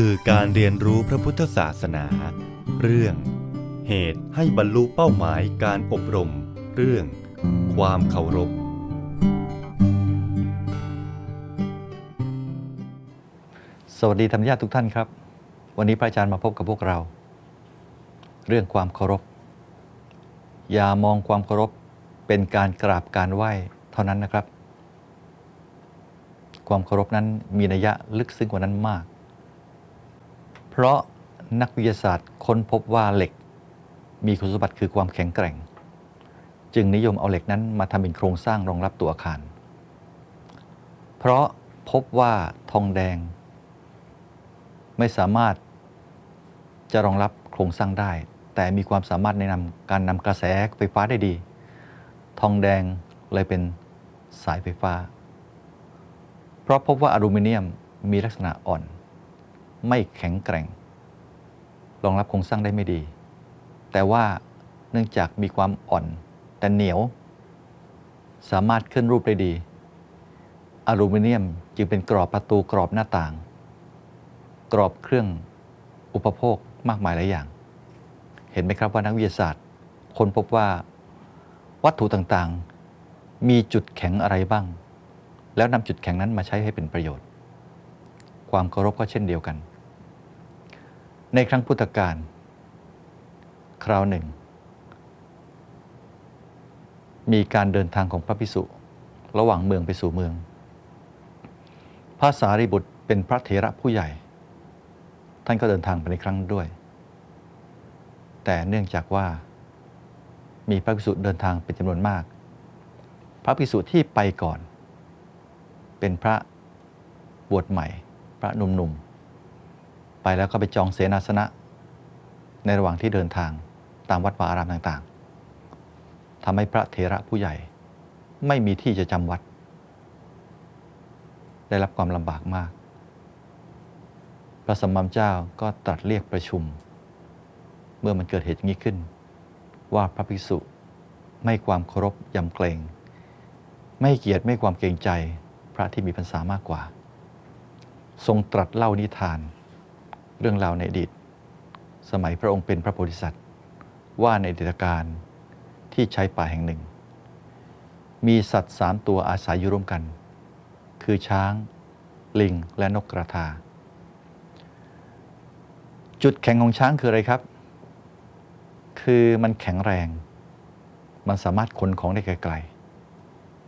สื่อการเรียนรู้พระพุทธศาสนา เรื่อง เหตุให้บรรลุเป้าหมายการอบรม เรื่อง ความเคารพ สวัสดีธรรมญาติทุกท่านครับ วันนี้พระอาจารย์มาพบกับพวกเรา เรื่องความเคารพ อย่ามองความเคารพเป็นการกราบการไหว้เท่านั้นนะครับ ความเคารพนั้นมีนัยยะลึกซึ้งกว่านั้นมาก เพราะนักวิทยาศาสตร์ค้นพบว่าเหล็ก มีคุณสมบัติคือความแข็งแกร่ง จึงนิยมเอาเหล็กนั้นมาทำเป็นโครงสร้างรองรับตัวอาคาร เพราะพบว่าทองแดง ไม่สามารถจะรองรับโครงสร้างได้ แต่มีความสามารถในนำการนำกระแสไฟฟ้าได้ดี ทองแดงเลยเป็นสายไฟฟ้า เพราะพบว่าอลูมิเนียมมีลักษณะอ่อน ไม่แข็งแกร่ง รองรับโครงสร้างได้ไม่ดี แต่ว่าเนื่องจากมีความอ่อน แต่เหนียว สามารถเคลื่อนรูปได้ดี อลูมิเนียมจึงเป็นกรอบประตูกรอบหน้าต่าง กรอบเครื่องอุปโภคมากมายหลายอย่าง เห็นไหมครับว่านักวิทยาศาสตร์ค้นพบว่าวัตถุต่างๆ มีจุดแข็งอะไรบ้าง แล้วนำจุดแข็งนั้นมาใช้ให้เป็นประโยชน์ ความเคารพก็เช่นเดียวกัน ในครั้งพุทธกาลคราวหนึ่ง มีการเดินทางของพระพิสุระหว่างเมืองไปสู่เมือง พระสารีบุตรเป็นพระเถระผู้ใหญ่ ท่านก็เดินทางไปในครั้งด้วย แต่เนื่องจากว่ามีพระภิกษุเดินทางเป็นจำนวนมาก พระภิกษุที่ไปก่อน เป็นพระบวชใหม่ พระหนุ่มๆ ไปแล้วก็ไปจองเสนาสนะ ในระหว่างที่เดินทางตามวัดวาอารามต่างๆทำให้พระเถระผู้ใหญ่ ไม่มีที่จะจำวัด ได้รับความลำบากมาก พระสัมมาเจ้าก็ตรัสเรียกประชุม เมื่อมันเกิดเหตุอย่างนี้ขึ้น ว่าพระภิกษุไม่ความเคารพยำเกรง ไม่เกียรติไม่ความเกรงใจพระที่มีพรรษามากกว่า ทรงตรัสเล่านิทาน เรื่องราวในอดีต สมัยพระองค์เป็นพระโพธิสัตว์ ว่าในอดีตการที่ใช้ป่าแห่งหนึ่ง มีสัตว์สามตัวอาศัยอยู่ร่วมกัน คือช้าง ลิง และนกกระทา จุดแข็งของช้างคืออะไรครับ คือมันแข็งแรง มันสามารถขนของได้ไกล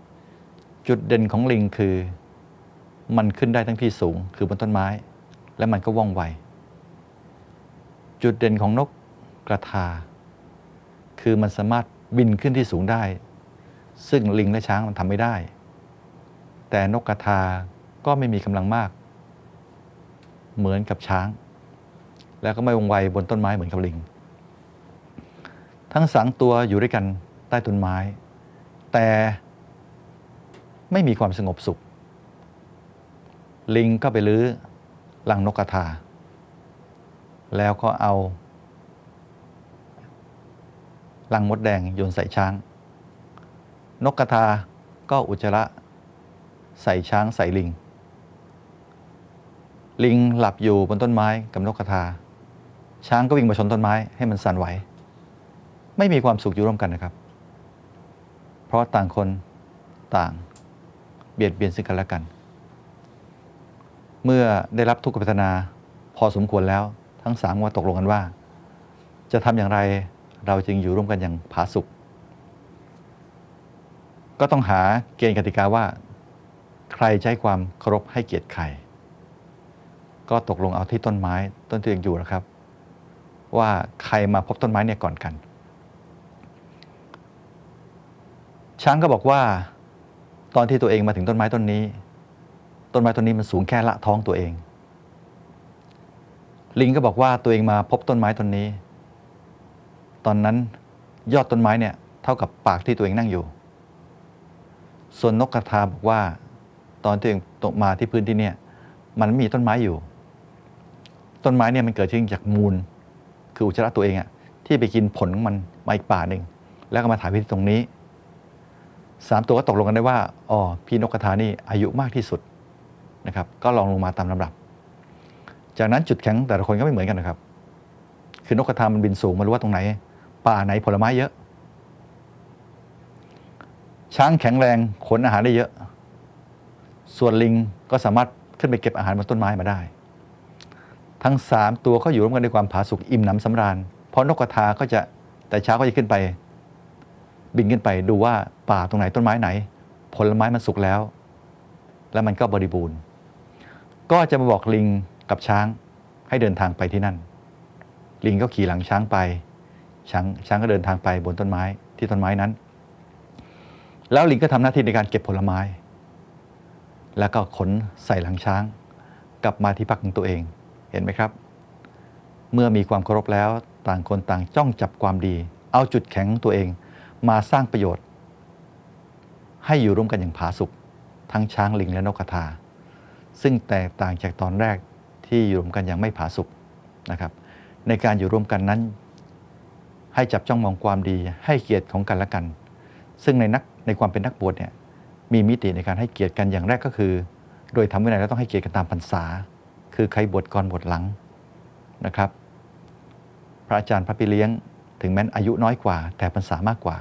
ๆ จุดเด่นของลิงคือ มันขึ้นได้ทั้งที่สูง คือบนต้นไม้ และมันก็ว่องไว จุดเด่นของนกกระทา คือมันสามารถบินขึ้นที่สูงได้ ซึ่งลิงและช้างมันทำไม่ได้ แต่นกกระทาก็ไม่มีกำลังมาก เหมือนกับช้าง แล้วก็ไม่วงไวบนต้นไม้เหมือนกับลิง ทั้งสองตัวอยู่ด้วยกันใต้ต้นไม้ แต่ไม่มีความสงบสุข ลิงก็ไปลื้อลังนกกระทา แล้วก็เอาลังมดแดงโยนใส่ช้าง นกกระทาก็อุจจาระใส่ช้างใส่ลิง ลิงหลับอยู่บนต้นไม้กับนกกระทา ช้างก็วิ่งมาชนต้นไม้ให้มันสั่นไหว ไม่มีความสุขอยู่ร่วมกันนะครับ เพราะต่างคนต่างเบียดเบียนซึ่งกันและกัน เมื่อได้รับทุกขเวทนาพอสมควรแล้ว ทั้งสามว่าตกลงกันว่า จะทำอย่างไรเราจึงอยู่ร่วมกันอย่างผาสุกก็ต้องหาเกณฑ์กติกาว่า ใครใช้ความเคารพให้เกียรติใคร ก็ตกลงเอาที่ต้นไม้ต้นที่ตังอยู่นะครับ ว่าใครมาพบต้นไม้เนี่ยก่อนกัน ช้างก็บอกว่า ตอนที่ตัวเองมาถึงต้นไม้ต้นนี้ ต้นไม้ต้นนี้มันสูงแค่ละท้องตัวเอง ลิงก็บอกว่าตัวเองมาพบต้นไม้ต้นนี้ ตอนนั้นยอดต้นไม้เนี่ยเท่ากับปากที่ตัวเองนั่งอยู่ ส่วนนกกระทาบอกว่า ตอนที่ตัวเองตกมาที่พื้นที่เนี่ยมันมีต้นไม้อยู่ ต้นไม้เนี่ยมันเกิดขึ้นจากมูล คืออุจจาระตัวเองอะที่ไปกินผลของมันมาอีกป่าหนึ่งแล้วก็มาถ่ายพิษตรงนี้สามตัวก็ตกลงกันได้ว่าอ๋อพี่นกกระทานี่อายุมากที่สุดนะครับ ก็ลองลงมาตามลำดับ จากนั้นจุดแข็งแต่ละคนก็ไม่เหมือนกันนะครับ คือนกกระทามันบินสูงไมารู้ว่าตรงไหน ป่าไหนผลไม้เยอะ ช้างแข็งแรงขนอาหารได้เยอะ ส่วนลิงก็สามารถขึ้นไปเก็บอาหารบนต้นไม้มาได้ ทั้งสามตัวก็อยู่ร่วมกันด้วยความผาสุกอิ่มหนำสำราญ เพราะนกกระทาก็จะแต่เช้าก็จะขึ้นไป บินขึ้นไปดูว่าป่าตรงไหนต้นไม้ไหน ผลไม้มันสุกแล้ว แล้วมันก็บริบูรณ์ ก็จะมาบอกลิง กับช้างให้เดินทางไปที่นั่น ลิงก็ขี่หลังช้างไปช้างช้างก็เดินทางไปบนต้นไม้ที่ต้นไม้นั้น แล้วลิงก็ทำหน้าที่ในการเก็บผลไม้ แล้วก็ขนใส่หลังช้าง กลับมาที่พักของตัวเองเห็นไหมครับ เมื่อมีความเคารพแล้วต่างคนต่างจ้องจับความดี เอาจุดแข็งของตัวเองมาสร้างประโยชน์ ให้อยู่ร่วมกันอย่างผาสุกทั้งช้างลิงและนกกระทา ซึ่งแตกต่างจากตอนแรก ที่อยู่รวมกันอย่างไม่ผาสุกนะครับ ในการอยู่รวมกันนั้น ให้จับจ้องมองความดี ให้เกียรติของกันและกัน ซึ่งในนักในความเป็นนักบวชเนี่ยมีมิติในการให้เกียรติกันอย่างแรกก็คือ โดยทำวินัยแล้วต้องให้เกียรติกันตามพรรษา คือใครบวชก่อนบวชหลังนะครับ พระอาจารย์พระพี่เลี้ยง ถึงแม้นอายุน้อยกว่า แต่พรรษามากกว่า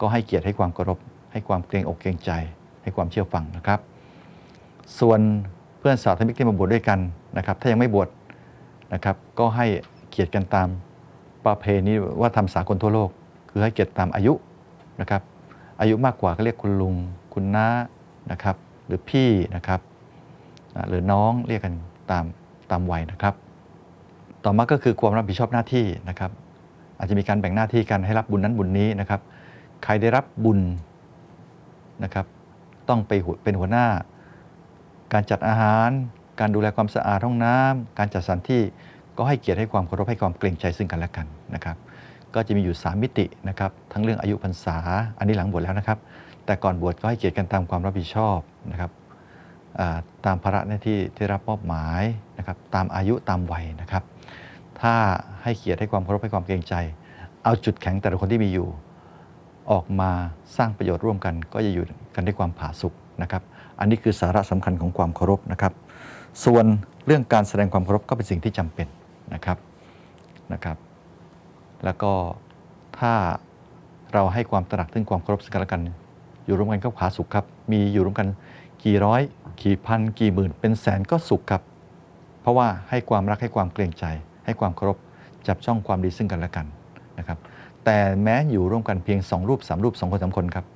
ก็ให้เกียรติให้ความเคารพ ให้ความเกรงอกเกรงใจ ให้ความเชื่อฟังนะครับ ส่วนเพื่อนสาวธมิกที่มาบวชด้วยกัน นะครับถ้ายังไม่บวชนะครับก็ให้เกียรติกันตามประเพณีว่าทำสากลทั่วโลก คือให้เกียรติตามอายุนะครับอายุมากกว่าก็เรียกคุณลุง คุณน้านะครับหรือพี่นะครับหรือน้องเรียกกันตามตามวัยนะครับ ต่อมาก็คือความรับผิดชอบหน้าที่นะครับอาจจะมีการแบ่งหน้าที่กันให้รับบุญนั้นบุญนี้นะครับ ใครได้รับบุญนะครับ ต้องไปเป็นหัวหน้า การจัดอาหาร การดูแลความสะอาดห้องน้ำการจัดสถานที่ก็ให้เกียรติให้ความเคารพให้ความเกรงใจซึ่งกันและกันนะครับ ก็จะมีอยู่ 3 มิตินะครับทั้งเรื่องอายุพรรษาอันนี้หลังบวชแล้วนะครับ แต่ก่อนบวชก็ให้เกียรติกันตามความรับผิดชอบนะครับตามภาระหน้าที่ที่รับมอบหมายนะครับตามอายุตามวัยนะครับ ถ้าให้เกียรติให้ความเคารพให้ความเกรงใจ เอาจุดแข็งแต่ละคนที่มีอยู่ ออกมาสร้างประโยชน์ร่วมกัน ก็จะอยู่กันด้วยความผาสุกนะครับ อันนี้คือสาระสำคัญของความเคารพนะครับ ส่วนเรื่องการแสดงความเคารพก็เป็นสิ่งที่จำเป็นนะครับนะครับ แล้วก็ถ้าเราให้ความตระหนักถึงความเคารพซึ่งกันและกัน อยู่ร่วมกันก็ผาสุกครับ มีอยู่ร่วมกันกี่ร้อยกี่พันกี่หมื่น เป็นแสนก็สุขครับ เพราะว่าให้ความรักให้ความเกรงใจ ให้ความเคารพจับจ้องความดีซึ่งกันและกันนะครับ แต่แม้อยู่ร่วมกันเพียงสองรูปสามรูปสองคนสามคนครับ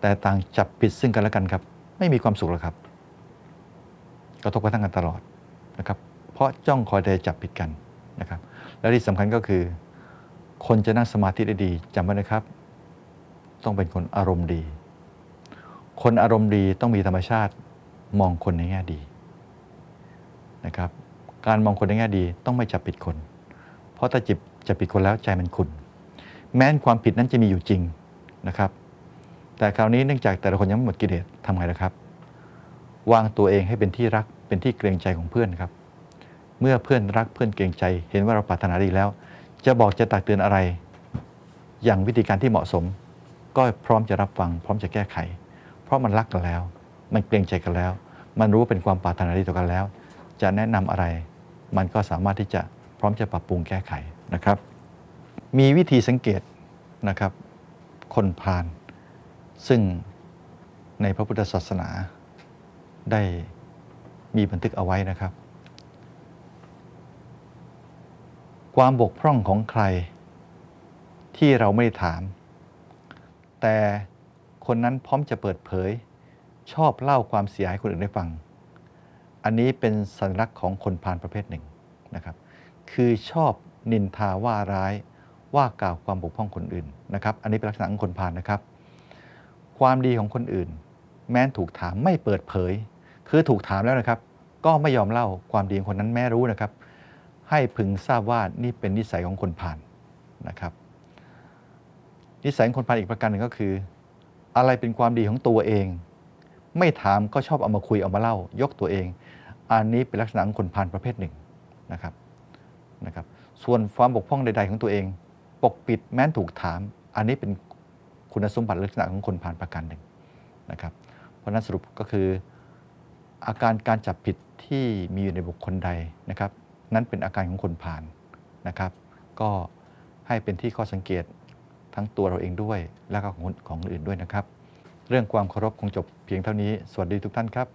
แต่ต่างจับผิดซึ่งกันและกันครับ ไม่มีความสุขหรอกครับ กระทบกระทั่งกันตลอดนะครับเพราะจ้องคอยแต่จับผิดกันนะครับและที่สำคัญก็คือ คนจะนั่งสมาธิได้ดีจำไว้นะครับ ต้องเป็นคนอารมณ์ดี คนอารมณ์ดีต้องมีธรรมชาติมองคนในแง่ดีนะครับการมองคนในแง่ดีต้องไม่จับผิดคน เพราะถ้าจิบจับผิดคนแล้วใจมันขุ่นแม้นความผิดนั้นจะมีอยู่จริงนะครับ แต่คราวนี้เนื่องจากแต่ละคนยังไม่หมดกิเลสทำไงล่ะครับ วางตัวเองให้เป็นที่รัก เป็นที่เกรงใจของเพื่อนครับ เมื่อเพื่อนรักเพื่อนเกรงใจ เห็นว่าเราปรารถนาดีแล้ว จะบอกจะตักเตือนอะไร อย่างวิธีการที่เหมาะสม ก็พร้อมจะรับฟัง พร้อมจะแก้ไข เพราะมันรักกันแล้ว มันเกรงใจกันแล้ว มันรู้ว่าเป็นความปรารถนาดีต่อกันแล้ว จะแนะนำอะไร มันก็สามารถที่จะพร้อมจะปรับปรุงแก้ไขนะครับ มีวิธีสังเกตนะครับ คนพาลซึ่งในพระพุทธศาสนาได้ มีบันทึกเอาไว้นะครับ ความบกพร่องของใคร ที่เราไม่ได้ถาม แต่คนนั้นพร้อมจะเปิดเผย ชอบเล่าความเสียหายคนอื่นได้ฟัง อันนี้เป็นสัญลักษณ์ของคนพาลประเภทหนึ่งนะครับ คือชอบนินทาว่าร้ายว่ากล่าวความบกพร่องคนอื่นนะครับ อันนี้เป็นลักษณะของคนพาลนะครับ ความดีของคนอื่น แม้นถูกถามไม่เปิดเผย คือถูกถามแล้วนะครับ ก็ไม่ยอมเล่าความดีของคนนั้นแม้รู้นะครับ ให้พึงทราบว่านี่เป็นนิสัยของคนผ่านนะครับ นิสัยของคนผ่านอีกประการหนึ่งก็คือ อะไรเป็นความดีของตัวเอง ไม่ถามก็ชอบเอามาคุยเอามาเล่า ยกตัวเอง อันนี้เป็นลักษณะของคนผ่านประเภทหนึ่งนะครับนะครับ ส่วนความบกพร่องใด ๆ ของตัวเอง ปกปิดแม้นถูกถาม อันนี้เป็นคุณสมบัติลักษณะของคนผ่านประการหนึ่งนะครับ เพราะนั้นสรุปก็คือ อาการการจับผิดที่มีอยู่ในบุคคลใดนะครับ นั้นเป็นอาการของคนผ่านนะครับ ก็ให้เป็นที่ข้อสังเกตทั้งตัวเราเองด้วย และก็ของของอื่นด้วยนะครับ เรื่องความเคารพคงจบเพียงเท่านี้ สวัสดีทุกท่านครับ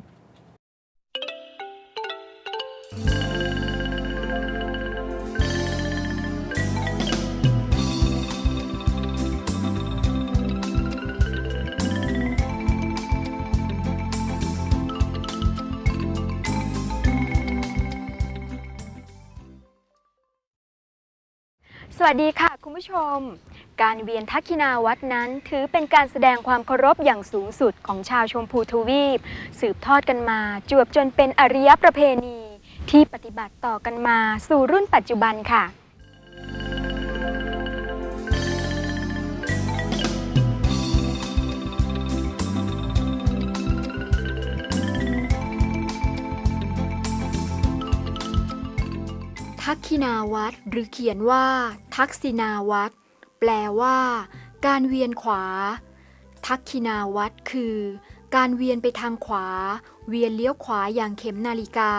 วัสดีค่ะ คุณผู้ชม การเวียนทักษินาวัดนั้น ถือเป็นการแสดงความเคารพอย่างสูงสุดของชาวชมพูทวีป สืบทอดกันมาจวบจนเป็นอริยประเพณี ที่ปฏิบัติต่อกันมาสู่รุ่นปัจจุบันค่ะ ทักษิณาวัดหรือเขียนว่า ทักษิณาวัดแปลว่า การเวียนขวา ทักษิณาวัดคือ การเวียนไปทางขวา เวียนเลี้ยวขวาอย่างเข็มนาฬิกา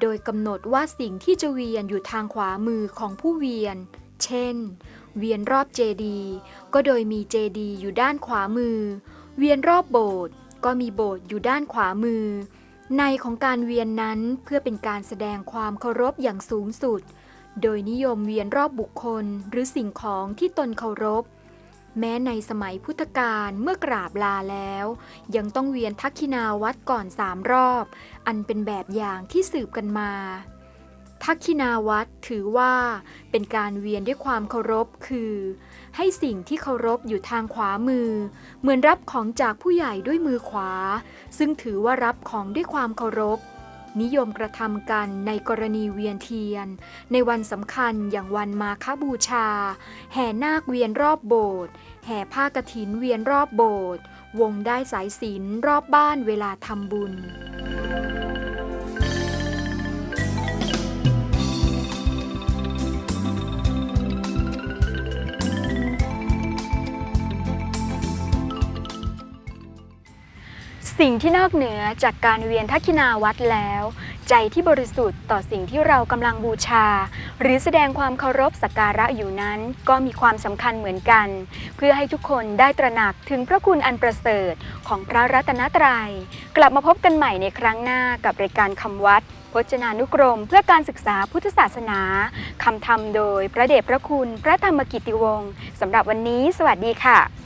โดยกำหนดว่าสิ่งที่จะเวียนอยู่ทางขวามือของผู้เวียน เช่น เวียนรอบเจดีก็โดยมีเจดีอยู่ด้านขวามือ เวียนรอบโบสถ์ก็มีโบสถ์อยู่ด้านขวามือ ในของการเวียนนั้นเพื่อเป็นการแสดงความเคารพอย่างสูงสุด โดยนิยมเวียนรอบบุคคลหรือสิ่งของที่ตนเคารพ แม้ในสมัยพุทธกาลเมื่อกราบลาแล้ว ยังต้องเวียนทักษินาวัดก่อนสามรอบ อันเป็นแบบอย่างที่สืบกันมา ทักษิณาวัดถือว่าเป็นการเวียนด้วยความเคารพคือ ให้สิ่งที่เคารพอยู่ทางขวามือ เหมือนรับของจากผู้ใหญ่ด้วยมือขวา ซึ่งถือว่ารับของด้วยความเคารพ นิยมกระทำกันในกรณีเวียนเทียน ในวันสำคัญอย่างวันมาฆบูชา แห่นาคเวียนรอบโบสถ์แห่ผ้ากฐินเวียนรอบโบสถ์วงได้สายศีลรอบบ้านเวลาทำบุญ สิ่งที่นอกเหนือจากการเวียนทักษิณาวัดแล้ว ใจที่บริสุทธิ์ต่อสิ่งที่เรากำลังบูชา หรือแสดงความเคารพสักการะอยู่นั้น ก็มีความสำคัญเหมือนกัน เพื่อให้ทุกคนได้ตระหนักถึงพระคุณอันประเสริฐของพระรัตนตรยัย กลับมาพบกันใหม่ในครั้งหน้ากับรายการคำวัดพจนานุกรม เพื่อการศึกษาพุทธศาสนาคำธรรมโดยพระเดชพระคุณ พระธรรมกิติวงศ์สำหรับวันนี้ สวัสดีค่ะ